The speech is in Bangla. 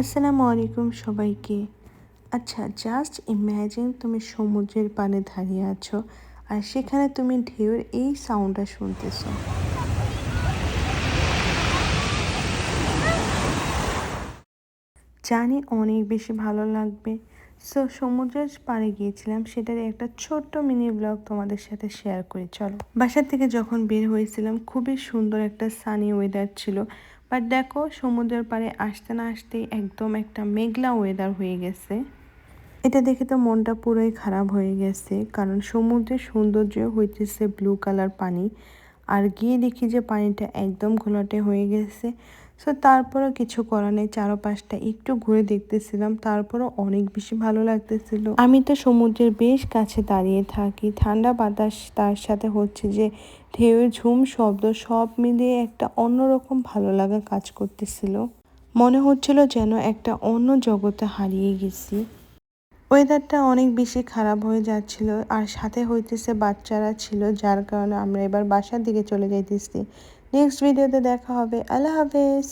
আসসালামু আলাইকুম সবাইকে। আচ্ছা জাস্ট ইম্যাজিন তুমি সমুদ্রের পাড়ে দাঁড়িয়ে আছো আর সেখানে তুমি ঢেউয়ের এই সাউন্ডটা শুনতেছো। জানি অনেক বেশি ভালো লাগবে। সো সমুদ্রের পাড়ে গিয়েছিলাম, সেটার একটা ছোট্ট মিনি ব্লগ তোমাদের সাথে শেয়ার করি। চলো। বাসার থেকে যখন বের হয়েছিলাম, খুবই সুন্দর একটা সানি ওয়েদার ছিল। বাট দেখো, সমুদ্রের পাড়ে আসতে না আসতে একদম একটা মেঘলা ওয়েদার হয়ে গেছে। এটা দেখে তো মনটা পুরোই খারাপ হয়ে গেছে, কারণ সমুদ্রের সৌন্দর্য হইতেছে ব্লু কালার পানি। আর গিয়ে দেখি যে পানিটা একদম ঘোলাটে হয়ে গেছে। সো তারপরও কিছু করার নেই। চারপাশটা একটু ঘুরে দেখতেছিলাম, তারপরও অনেক বেশি ভালো লাগতেছিল। আমি তো সমুদ্রের বেশ কাছে দাঁড়িয়ে থাকি। ঠান্ডা বাতাস তার সাথে হচ্ছে যে ঢেউ ঝুম শব্দ সব মিলিয়ে একটা অন্যরকম ভালো লাগা কাজ করতেছিল। মনে হচ্ছিল যেন একটা অন্য জগতে হারিয়ে গেছি। ওয়েদারটা অনেক বেশি খারাপ হয়ে যাচ্ছিল আর সাথে হইতেছে বাচ্চারা ছিল, যার কারণে আমরা এবার বাসার দিকে চলে যাইতেছি। নেক্সট ভিডিওতে দেখা হবে। আল্লাহ হাফেজ।